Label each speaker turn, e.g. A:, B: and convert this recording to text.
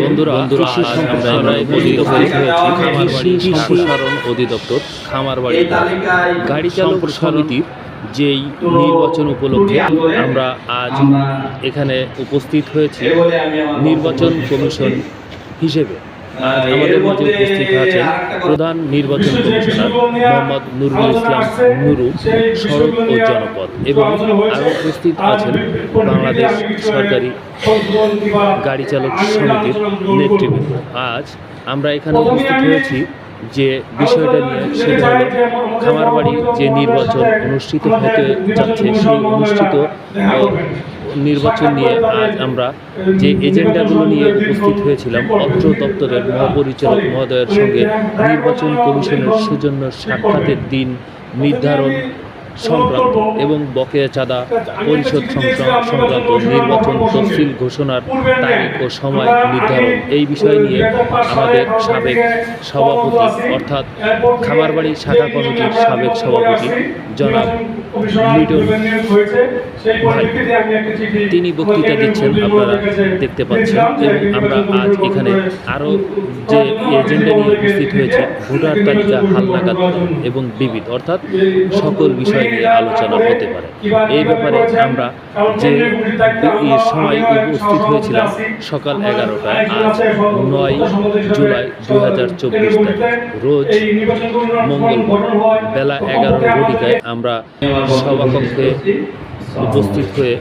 A: বন্ধুরা সম্প্রসারণ অধিদপ্তর খামারবাড়ি গাড়ি চালক সমিতির যেই নির্বাচন উপলক্ষে আমরা আজ এখানে উপস্থিত হয়েছি নির্বাচন কমিশন হিসেবে। আজ আমাদের মাঝে উপস্থিত আছেন প্রধান নির্বাচন কমিশনার মোহাম্মদ নুরুল ইসলাম নুরু সড়ক ও জনপদ এবং আরও উপস্থিত আছেন বাংলাদেশ সরকারি গাড়ি চালক সমিতির নেতৃবৃন্দ। আজ আমরা এখানে উপস্থিত হয়েছি যে বিষয়টা নিয়ে সেটা হলো খামারবাড়ি যে নির্বাচন অনুষ্ঠিত হতে যাচ্ছে সেই অনুষ্ঠিত নির্বাচন নিয়ে আজ আমরা যে এজেন্ডাগুলো নিয়ে উপস্থিত হয়েছিলাম, অত্র দপ্তরের মহাপরিচালক মহোদয়ের সঙ্গে নির্বাচন কমিশনের সৌজন্য সাক্ষাতের দিন নির্ধারণ সংক্রান্ত এবং বকেয়া চাঁদা পরিশোধ সংক্রান্ত নির্বাচন তফসিল ঘোষণার তারিখ ও সময় নির্ধারণ এই বিষয় নিয়ে আমাদের সাবেক সভাপতি অর্থাৎ খামারবাড়ি শাখা কমিটির সাবেক সভাপতি জনাব তিনি বক্তৃতা দিচ্ছেন আপনারা দেখতে পাচ্ছেন এবং আমরা আজ এখানে আরও যে এজেন্ডা নিয়ে উপস্থিত হয়েছে। ভোটার তালিকা হালনাগাদ এবং বিবিধ অর্থাৎ সকল বিষয় নিয়ে আলোচনা হতে পারে। এই ব্যাপারে আমরা যে সময় উপস্থিত হয়েছিলাম সকাল এগারোটায় আজ নয় জুলাই দু হাজার চব্বিশ তারিখ রোজ মঙ্গলবার বেলা এগারো ঘটিকায় আমরা সভাকক্ষে উপস্থিত হয়ে